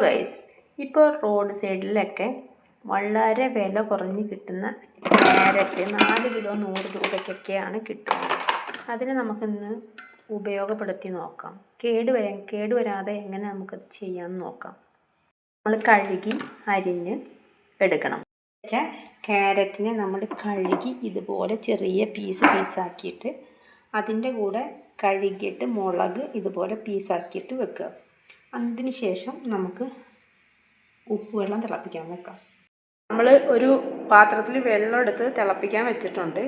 Guys ഇപ്പോൾ road സൈഡിലൊക്കെ വളരെ വില കുറഞ്ഞ് കിട്ടുന്ന ക്യാരറ്റ് നാല് കിലോ നൂറ് രൂപയ്ക്കൊക്കെയാണ് കിട്ടുന്നത്. അതിനെ നമുക്കിന്ന് ഉപയോഗപ്പെടുത്തി നോക്കാം. കേട് കേടുവരാതെ കേട് വരാതെ എങ്ങനെ നമുക്കത് ചെയ്യാമെന്ന് നോക്കാം. നമ്മൾ കഴുകി അരിഞ്ഞ് എടുക്കണം. വെച്ചാൽ ക്യാരറ്റിനെ നമ്മൾ കഴുകി ഇതുപോലെ ചെറിയ പീസ് പീസാക്കിയിട്ട് അതിന്റെ കൂടെ കഴുകിയിട്ട് മുളക് ഇതുപോലെ പീസാക്കിയിട്ട് വെക്കുക. അതിന് ശേഷം നമുക്ക് ഉപ്പ് വെള്ളം തിളപ്പിക്കാൻ വെക്കാം നമ്മൾ ഒരു പാത്രത്തിൽ വെള്ളം എടുത്ത് തിളപ്പിക്കാൻ വെച്ചിട്ടുണ്ട്.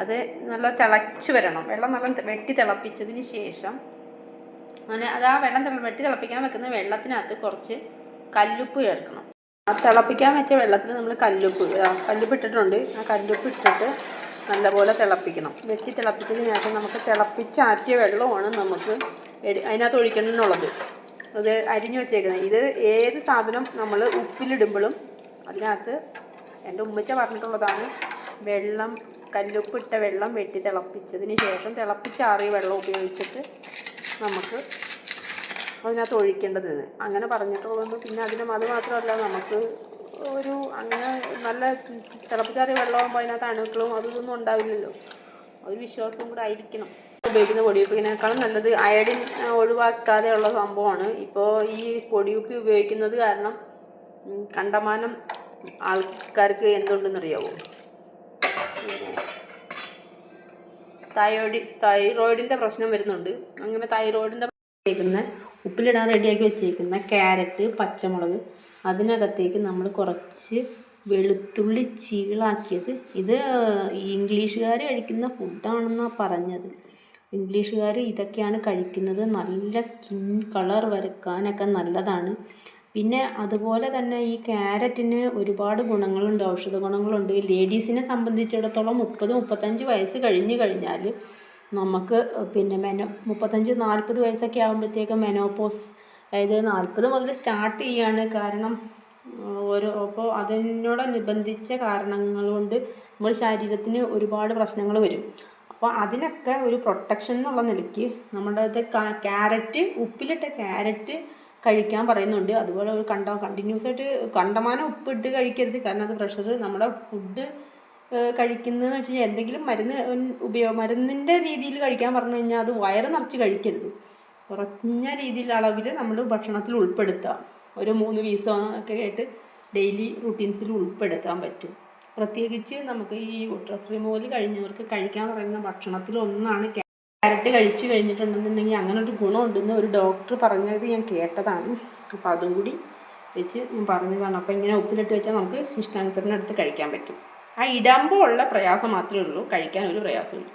അത് നല്ല തിളച്ച് വരണം. വെള്ളം നല്ല വെട്ടി തിളപ്പിച്ചതിന് ശേഷം അങ്ങനെ അത് ആ വെള്ളം വെട്ടി തിളപ്പിക്കാൻ വെക്കുന്ന വെള്ളത്തിനകത്ത് കുറച്ച് കല്ലുപ്പ് ചേർക്കണം. ആ തിളപ്പിക്കാൻ വെച്ച വെള്ളത്തിൽ നമ്മൾ കല്ലുപ്പ് കല്ലുപ്പ് ഇട്ടിട്ടുണ്ട്. ആ കല്ലുപ്പ് ഇട്ടിട്ട് നല്ലപോലെ തിളപ്പിക്കണം. വെട്ടി തിളപ്പിച്ചതിന് ശേഷം നമുക്ക് തിളപ്പിച്ചാറ്റിയ വെള്ളമാണ് നമുക്ക് അതിനകത്ത് ഒഴിക്കണമെന്നുള്ളത്. അത് അരിഞ്ഞു വെച്ചേക്കുന്നത് ഇത് ഏത് സാധനം നമ്മൾ ഉപ്പിലിടുമ്പോഴും അതിനകത്ത് എന്റെ ഉമ്മച്ച പറഞ്ഞിട്ടുള്ളതാണ് വെള്ളം കല്ലുപ്പിട്ട വെള്ളം വെട്ടി തിളപ്പിച്ചതിന് ശേഷം തിളപ്പിച്ചാറിയ വെള്ളം ഉപയോഗിച്ചിട്ട് നമുക്ക് അതിനകത്ത് ഒഴിക്കേണ്ടത് അങ്ങനെ പറഞ്ഞിട്ടുള്ളത് പിന്നെ അതിന് അത് മാത്രമല്ല നമുക്ക് ഒരു അങ്ങനെ നല്ല തിളപ്പിച്ചാറിയ വെള്ളമാകുമ്പോൾ അതിനകത്ത് അണുക്കളും അതും ഇതൊന്നും ഉണ്ടാവില്ലല്ലോ. ഒരു വിശ്വാസവും കൂടെ ആയിരിക്കണം. ഉപയോഗിക്കുന്ന പൊടിയുപ്പിനേക്കാളും നല്ലത് അയഡിൻ ഒഴിവാക്കാതെ ഉള്ള സംഭവമാണ്. ഇപ്പോൾ ഈ പൊടിയുപ്പി ഉപയോഗിക്കുന്നത് കാരണം കണ്ടമാനം ആൾക്കാർക്ക് എന്തുണ്ടെന്നറിയാവോ? തൈറോയിഡ് തൈറോയിഡിന്റെ പ്രശ്നം വരുന്നുണ്ട്. അങ്ങനെ തൈറോയിഡിന്റെ വെച്ചേക്കുന്ന ഉപ്പിലിടാൻ റെഡിയാക്കി വെച്ചേക്കുന്ന ക്യാരറ്റ് പച്ചമുളക് അതിനകത്തേക്ക് നമ്മൾ കുറച്ച് വെളുത്തുള്ളി ചീളാക്കിയത്. ഇത് ഇംഗ്ലീഷുകാർ കഴിക്കുന്ന ഫുഡാണെന്നാണ് പറഞ്ഞത്. ഇംഗ്ലീഷുകാർ ഇതൊക്കെയാണ് കഴിക്കുന്നത്. നല്ല സ്കിൻ കളർ വരക്കാനൊക്കെ നല്ലതാണ്. പിന്നെ അതുപോലെ തന്നെ ഈ ക്യാരറ്റിന് ഒരുപാട് ഗുണങ്ങളുണ്ട് ഔഷധ ഗുണങ്ങളുണ്ട്. ലേഡീസിനെ സംബന്ധിച്ചിടത്തോളം മുപ്പത് മുപ്പത്തഞ്ച് വയസ്സ് കഴിഞ്ഞ് കഴിഞ്ഞാൽ നമുക്ക് പിന്നെ മെനോ മുപ്പത്തഞ്ച് നാൽപ്പത് വയസ്സൊക്കെ ആകുമ്പോഴത്തേക്കും മെനോപോസ് അതായത് നാൽപ്പത് മുതൽ സ്റ്റാർട്ട് ചെയ്യാണ്. കാരണം ഓരോ അപ്പോൾ അതിനോടനുബന്ധിച്ച കാരണങ്ങൾ കൊണ്ട് നമ്മുടെ ശരീരത്തിന് ഒരുപാട് പ്രശ്നങ്ങൾ വരും. അപ്പോൾ അതിനൊക്കെ ഒരു പ്രൊട്ടക്ഷൻ എന്നുള്ള നിലയ്ക്ക് നമ്മുടെ ക്യാരറ്റ് ഉപ്പിലിട്ട ക്യാരറ്റ് കഴിക്കാൻ പറയുന്നുണ്ട്. അതുപോലെ ഒരു കണ്ട കണ്ടിന്യൂസ് ആയിട്ട് കണ്ടമാനം ഉപ്പിട്ട് കഴിക്കരുത്. കാരണം അത് പ്രഷർ നമ്മുടെ ഫുഡ് കഴിക്കുന്നതെന്ന് വെച്ച് കഴിഞ്ഞാൽ എന്തെങ്കിലും മരുന്ന് ഉപയോഗ മരുന്നിന്റെ രീതിയിൽ കഴിക്കാൻ പറഞ്ഞു കഴിഞ്ഞാൽ അത് വയറ് നിറച്ച് കഴിക്കരുത്. കുറഞ്ഞ രീതിയിൽ അളവിൽ നമ്മൾ ഭക്ഷണത്തിൽ ഉൾപ്പെടുത്തുക ഒരു മൂന്ന് പീസോ ഒക്കെ ആയിട്ട് ഡെയിലി റുട്ടീൻസിൽ ഉൾപ്പെടുത്താൻ പറ്റും. പ്രത്യേകിച്ച് നമുക്ക് ഈ യൂട്രസ് റിമൂവൽ കഴിഞ്ഞവർക്ക് കഴിക്കാൻ പറയുന്ന ഭക്ഷണത്തിൽ ഒന്നാണ് ക്യാരറ്റ് കഴിച്ചു കഴിഞ്ഞിട്ടുണ്ടെന്നുണ്ടെങ്കിൽ അങ്ങനെ ഒരു ഗുണമുണ്ടെന്ന് ഒരു ഡോക്ടർ പറഞ്ഞത് ഞാൻ കേട്ടതാണ്. അപ്പോൾ അതും കൂടി വെച്ച് ഞാൻ പറഞ്ഞതാണ്. അപ്പോൾ ഇങ്ങനെ ഉപ്പിലിട്ട് വെച്ചാൽ നമുക്ക് ഇഷ്ടാനുസരണം എടുത്ത് കഴിക്കാൻ പറ്റും. ആ ഇടുമ്പോൾ ഉള്ള പ്രയാസം മാത്രമേ ഉള്ളൂ. കഴിക്കാൻ ഒരു പ്രയാസമില്ല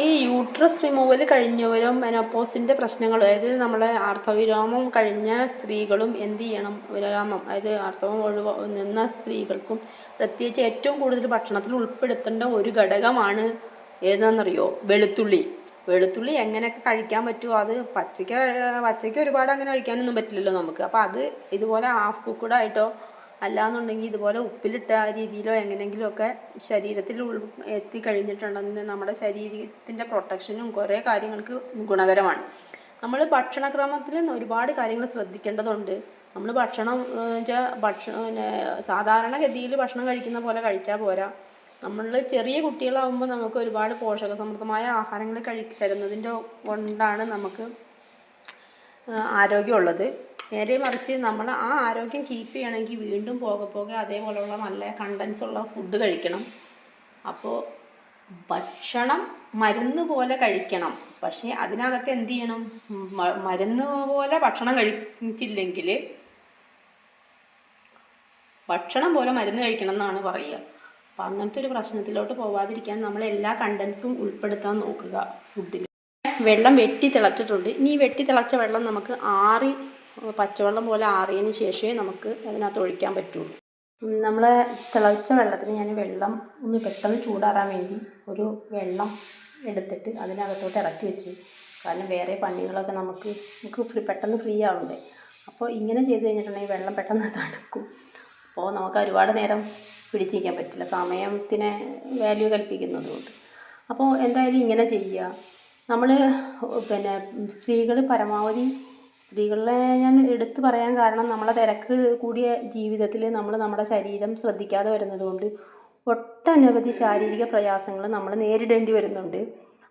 ഈ യൂട്രസ് റിമൂവൽ കഴിഞ്ഞവരും മെനോപ്പോസിന്റെ പ്രശ്നങ്ങൾ അതായത് നമ്മളെ ആർത്തവിരാമം കഴിഞ്ഞ സ്ത്രീകളും എന്ത് ചെയ്യണം? വിരാമം അതായത് ആർത്തവം ഒഴിവ നിന്ന സ്ത്രീകൾക്കും പ്രത്യേകിച്ച് ഏറ്റവും കൂടുതൽ ഭക്ഷണത്തിൽ ഉൾപ്പെടുത്തേണ്ട ഒരു ഘടകമാണ് ഏതാണെന്നറിയോ? വെളുത്തുള്ളി. വെളുത്തുള്ളി എങ്ങനെയൊക്കെ കഴിക്കാൻ പറ്റുമോ അത് പച്ചയ്ക്ക് പച്ചയ്ക്ക് ഒരുപാട് അങ്ങനെ കഴിക്കാനൊന്നും പറ്റില്ലല്ലോ നമുക്ക്. അപ്പോൾ അത് ഇതുപോലെ ഹാഫ് കുക്ക്ഡ് ആയിട്ടോ അല്ലാന്നുണ്ടെങ്കിൽ ഇതുപോലെ ഉപ്പിലിട്ട ആ രീതിയിലോ എങ്ങനെയെങ്കിലുമൊക്കെ ശരീരത്തിൽ ഉൾ എത്തിക്കഴിഞ്ഞിട്ടുണ്ടെങ്കിൽ നമ്മുടെ ശരീരത്തിന്റെ പ്രൊട്ടക്ഷനും കുറേ കാര്യങ്ങൾക്ക് ഗുണകരമാണ്. നമ്മൾ ഭക്ഷണക്രമത്തിൽ ഒരുപാട് കാര്യങ്ങൾ ശ്രദ്ധിക്കേണ്ടതുണ്ട്. നമ്മൾ ഭക്ഷണം വെച്ചാൽ ഭക്ഷണം പിന്നെ സാധാരണഗതിയിൽ ഭക്ഷണം കഴിക്കുന്ന പോലെ കഴിച്ചാൽ പോരാ. നമ്മൾ ചെറിയ കുട്ടികളാവുമ്പോൾ നമുക്ക് ഒരുപാട് പോഷക സമൃദ്ധമായ ആഹാരങ്ങൾ കഴി തരുന്നതിന്റെ കൊണ്ടാണ് നമുക്ക് ആരോഗ്യമുള്ളത്. നേരെ മറിച്ച് നമ്മൾ ആ ആരോഗ്യം കീപ്പ് ചെയ്യണമെങ്കിൽ വീണ്ടും പോകെ പോകെ അതേപോലെയുള്ള നല്ല കണ്ടൻസ് ഉള്ള ഫുഡ് കഴിക്കണം. അപ്പോൾ ഭക്ഷണം മരുന്ന് പോലെ കഴിക്കണം. പക്ഷേ അതിനകത്ത് എന്ത് ചെയ്യണം? മരുന്ന് പോലെ ഭക്ഷണം കഴിച്ചില്ലെങ്കിൽ ഭക്ഷണം പോലെ മരുന്ന് കഴിക്കണം എന്നാണ് പറയുക. അപ്പം അങ്ങനത്തെ ഒരു പ്രശ്നത്തിലോട്ട് പോവാതിരിക്കാൻ നമ്മൾ എല്ലാ കണ്ടൻസും ഉൾപ്പെടുത്താൻ നോക്കുക ഫുഡിൽ വെള്ളം വെട്ടി തിളച്ചിട്ടുണ്ട്. ഇനി വെട്ടി തിളച്ച വെള്ളം നമുക്ക് ആറി പച്ചവെള്ളം പോലെ ആറിയതിന് ശേഷമേ നമുക്ക് അതിനകത്ത് ഒഴിക്കാൻ പറ്റുള്ളൂ. നമ്മൾ തിളച്ച വെള്ളത്തിന് ഞാൻ വെള്ളം ഒന്ന് പെട്ടെന്ന് ചൂടാറാൻ വേണ്ടി ഒരു വെള്ളം എടുത്തിട്ട് അതിനകത്തോട്ട് ഇറക്കി വെച്ചു. കാരണം വേറെ പണികളൊക്കെ നമുക്ക് നമുക്ക് ഫ്രീ പെട്ടെന്ന് ഫ്രീ ആവണ്ടേ. അപ്പോൾ ഇങ്ങനെ ചെയ്ത് കഴിഞ്ഞിട്ടുണ്ടെങ്കിൽ വെള്ളം പെട്ടെന്ന് തണുക്കും. അപ്പോൾ നമുക്ക് ഒരുപാട് നേരം പിടിച്ചിരിക്കാൻ പറ്റില്ല. സമയത്തിന് വാല്യൂ കൽപ്പിക്കുന്നതുകൊണ്ട് അപ്പോൾ എന്തായാലും ഇങ്ങനെ ചെയ്യുക. നമ്മൾ പിന്നെ സ്ത്രീകൾ പരമാവധി സ്ത്രീകളെ ഞാൻ എടുത്തു പറയാൻ കാരണം നമ്മളെ തിരക്ക് കൂടിയ ജീവിതത്തിൽ നമ്മൾ നമ്മുടെ ശരീരം ശ്രദ്ധിക്കാതെ വരുന്നത് കൊണ്ട് ഒട്ടനവധി ശാരീരിക പ്രയാസങ്ങൾ നമ്മൾ നേരിടേണ്ടി വരുന്നുണ്ട്.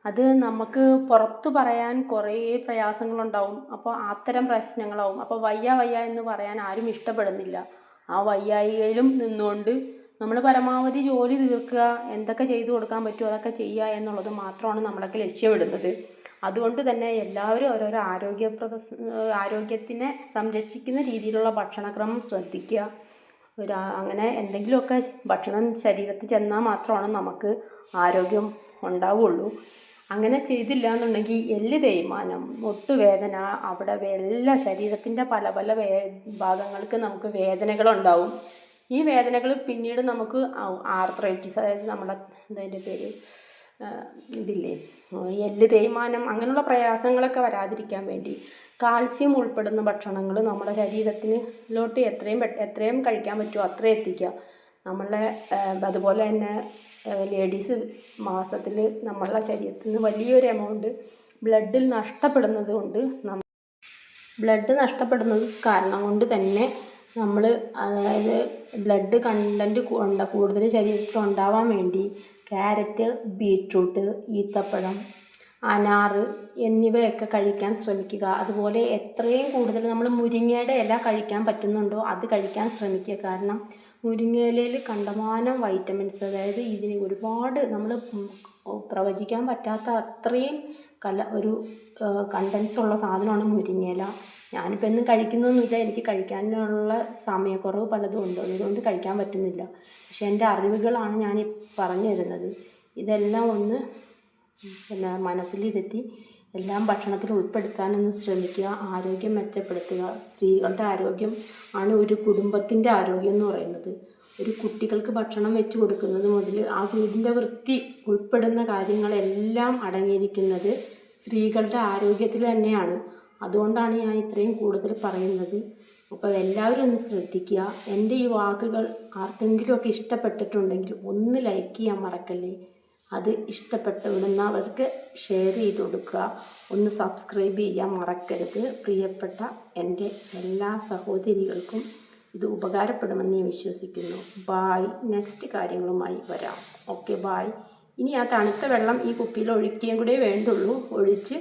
അത് നമുക്ക് പുറത്തു പറയാൻ കുറേ പ്രയാസങ്ങളുണ്ടാവും. അപ്പോൾ അത്തരം പ്രശ്നങ്ങളാവും. അപ്പോൾ വയ്യ വയ്യ എന്ന് പറയാൻ ആരും ഇഷ്ടപ്പെടുന്നില്ല. ആ വയ്യായികയിലും നിന്നുകൊണ്ട് നമ്മൾ പരമാവധി ജോലി തീർക്കുക എന്തൊക്കെ ചെയ്തു കൊടുക്കാൻ പറ്റുമോ അതൊക്കെ ചെയ്യുക എന്നുള്ളത് മാത്രമാണ് നമ്മളൊക്കെ ലക്ഷ്യമിടുന്നത്. അതുകൊണ്ട് തന്നെ എല്ലാവരും ഓരോരോ ആരോഗ്യ ആരോഗ്യത്തിനെ സംരക്ഷിക്കുന്ന രീതിയിലുള്ള ഭക്ഷണക്രമം ശ്രദ്ധിക്കുക. ഒരു അങ്ങനെ എന്തെങ്കിലുമൊക്കെ ഭക്ഷണം ശരീരത്തിൽ ചെന്നാൽ മാത്രമാണ് നമുക്ക് ആരോഗ്യം ഉണ്ടാവുള്ളൂ. അങ്ങനെ ചെയ്തില്ല എന്നുണ്ടെങ്കിൽ എല്ല് തേയ്മാനം ഒട്ടുവേദന അവിടെ എല്ലാ ശരീരത്തിന്റെ പല പല വേ ഭാഗങ്ങൾക്ക് നമുക്ക് വേദനകളുണ്ടാവും. ഈ വേദനകൾ പിന്നീട് നമുക്ക് ആർത്രൈറ്റിസ് അതായത് നമ്മുടെ എന്താ പേര്? ഇതില്ലേ? എല്ല് തേയ്മാനം അങ്ങനെയുള്ള പ്രയാസങ്ങളൊക്കെ വരാതിരിക്കാൻ വേണ്ടി കാൽസ്യം ഉൾപ്പെടുന്ന ഭക്ഷണങ്ങൾ നമ്മുടെ ശരീരത്തിലോട്ട് എത്രയും എത്രയും കഴിക്കാൻ പറ്റുമോ അത്രയും എത്തിക്കുക. നമ്മളെ അതുപോലെ തന്നെ ലേഡീസ് മാസത്തിൽ നമ്മളെ ശരീരത്തിൽ നിന്ന് വലിയൊരു എമൗണ്ട് ബ്ലഡിൽ നഷ്ടപ്പെടുന്നത് കൊണ്ട് നമ്മൾ ബ്ലഡ് നഷ്ടപ്പെടുന്നത് കാരണം കൊണ്ട് തന്നെ നമ്മൾ അതായത് ബ്ലഡ് കണ്ടന്റ് കൊണ്ട കൂടുതൽ ശരീരത്തിൽ ഉണ്ടാവാൻ വേണ്ടി ക്യാരറ്റ് ബീട്രൂട്ട് ഈത്തപ്പഴം അനാറ് എന്നിവയൊക്കെ കഴിക്കാൻ ശ്രമിക്കുക. അതുപോലെ എത്രയും കൂടുതൽ നമ്മൾ മുരിങ്ങയുടെ ഇല കഴിക്കാൻ പറ്റുന്നുണ്ടോ അത് കഴിക്കാൻ ശ്രമിക്കുക. കാരണം മുരിങ്ങയിലയിൽ കണ്ടമാനം വൈറ്റമിൻസ് അതായത് ഇതിന് ഒരുപാട് നമ്മൾ പ്രവചിക്കാൻ പറ്റാത്ത അത്രയും കല ഒരു കണ്ടൻസ് ഉള്ള സാധനമാണ് മുരിങ്ങയില. ഞാനിപ്പോൾ എന്നും കഴിക്കുന്നൊന്നുമില്ല. എനിക്ക് കഴിക്കാനുള്ള സമയക്കുറവ് പലതും ഉണ്ട്. അതുകൊണ്ട് കഴിക്കാൻ പറ്റുന്നില്ല. പക്ഷേ എന്റെ അറിവുകളാണ് ഞാൻ പറഞ്ഞു തരുന്നത്. ഇതെല്ലാം ഒന്ന് പിന്നെ മനസ്സിലിരുത്തി എല്ലാം ഭക്ഷണത്തിൽ ഉൾപ്പെടുത്താനൊന്ന് ശ്രമിക്കുക. ആരോഗ്യം മെച്ചപ്പെടുത്തുക. സ്ത്രീകളുടെ ആരോഗ്യം ആണ് ഒരു കുടുംബത്തിന്റെ ആരോഗ്യം എന്ന് പറയുന്നത്. ഒരു കുട്ടികൾക്ക് ഭക്ഷണം വെച്ച് കൊടുക്കുന്നത് മുതൽ ആ വീടിന്റെ വൃത്തി ഉൾപ്പെടുന്ന കാര്യങ്ങളെല്ലാം അടങ്ങിയിരിക്കുന്നത് സ്ത്രീകളുടെ ആരോഗ്യത്തിൽ തന്നെയാണ്. അതുകൊണ്ടാണ് ഞാൻ ഇത്രയും കൂടുതൽ പറയുന്നത്. അപ്പോൾ എല്ലാവരും ഒന്ന് ശ്രദ്ധിക്കുക. എന്റെ ഈ വാക്കുകൾ ആർക്കെങ്കിലുമൊക്കെ ഇഷ്ടപ്പെട്ടിട്ടുണ്ടെങ്കിൽ ഒന്ന് ലൈക്ക് ചെയ്യാൻ മറക്കല്ലേ? അത് ഇഷ്ടപ്പെട്ട വിടുന്നവർക്ക് ഷെയർ ചെയ്ത് കൊടുക്കുക. ഒന്ന് സബ്സ്ക്രൈബ് ചെയ്യാൻ മറക്കരുത്. പ്രിയപ്പെട്ട എന്റെ എല്ലാ സഹോദരികൾക്കും ഇത് ഉപകാരപ്പെടുമെന്ന് ഞാൻ വിശ്വസിക്കുന്നു. ബായ് നെക്സ്റ്റ് കാര്യങ്ങളുമായി വരാം. ഓക്കെ ബായ് ഇനി ആ തണുത്ത വെള്ളം ഈ കുപ്പിയിൽ ഒഴിക്കുകയും കൂടെ വേണ്ടുള്ളൂ. ഒഴിച്ച്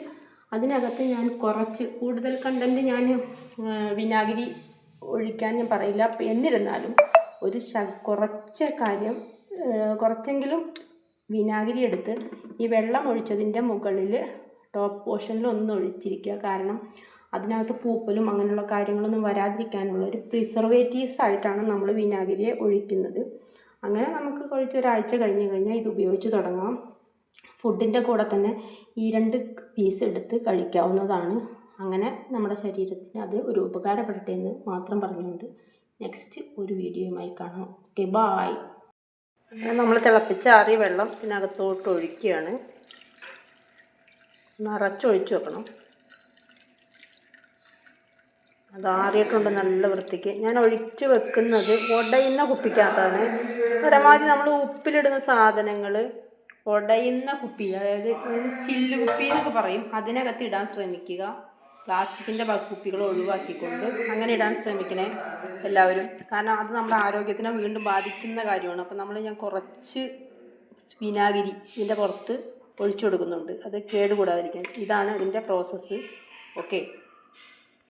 അതിനകത്ത് ഞാൻ കുറച്ച് കൂടുതൽ കണ്ടന്റ് ഞാൻ വിനാഗിരി ഒഴിക്കാൻ ഞാൻ പറയില്ല. എന്നിരുന്നാലും ഒരു ശ കുറച്ച് കാര്യം കുറച്ചെങ്കിലും വിനാഗിരി എടുത്ത് ഈ വെള്ളം ഒഴിച്ചതിന്റെ മുകളിൽ ടോപ്പ് പോർഷനിൽ ഒന്ന് ഒഴിച്ചിരിക്കുക. കാരണം അതിനകത്ത് പൂപ്പലും അങ്ങനെയുള്ള കാര്യങ്ങളൊന്നും വരാതിരിക്കാനുള്ള ഒരു പ്രിസർവേറ്റീവ്സ് ആയിട്ടാണ് നമ്മൾ വിനാഗിരിയെ ഒഴിക്കുന്നത്. അങ്ങനെ നമുക്ക് കുറച്ച് ഒരാഴ്ച കഴിഞ്ഞ് കഴിഞ്ഞാൽ ഇത് ഉപയോഗിച്ച് തുടങ്ങാം. ഫുഡിന്റെ കൂടെ തന്നെ ഈ രണ്ട് പീസ് എടുത്ത് കഴിക്കാവുന്നതാണ്. അങ്ങനെ നമ്മുടെ ശരീരത്തിന് അത് ഒരു ഉപകാരപ്പെടട്ടെ എന്ന് മാത്രം പറഞ്ഞുകൊണ്ട് നെക്സ്റ്റ് ഒരു വീഡിയോയുമായി കാണാം. ഓക്കെ ബായ് നമ്മൾ തിളപ്പിച്ചാറിയ വെള്ളം ഇതിനകത്തോട്ട് ഒഴിക്കുകയാണ്. നിറച്ചൊഴിച്ച് വെക്കണം. അത് ആറിയിട്ടുണ്ട് നല്ല വൃത്തിക്ക്. ഞാൻ ഒഴിച്ചു വെക്കുന്നത് ഉടയുന്ന കുപ്പിക്കകത്താണ്. പരമാവധി നമ്മൾ ഉപ്പിലിടുന്ന സാധനങ്ങൾ ഉടയുന്ന കുപ്പി അതായത് ചില്ല് കുപ്പി എന്നൊക്കെ പറയും അതിനകത്ത് ഇടാൻ ശ്രമിക്കുക. പ്ലാസ്റ്റിക്കിന്റെ കുപ്പികൾ ഒഴിവാക്കിക്കൊണ്ട് അങ്ങനെ ഇടാൻ ശ്രമിക്കണേ എല്ലാവരും. കാരണം അത് നമ്മുടെ ആരോഗ്യത്തിനെ വീണ്ടും ബാധിക്കുന്ന കാര്യമാണ്. അപ്പോൾ നമ്മൾ ഞാൻ കുറച്ച് വിനാഗിരി ഇതിന്റെ പുറത്ത് ഒഴിച്ചു കൊടുക്കുന്നുണ്ട്. അത് കേടുകൂടാതിരിക്കാൻ. ഇതാണ് ഇതിന്റെ പ്രോസസ്സ് ഓക്കെ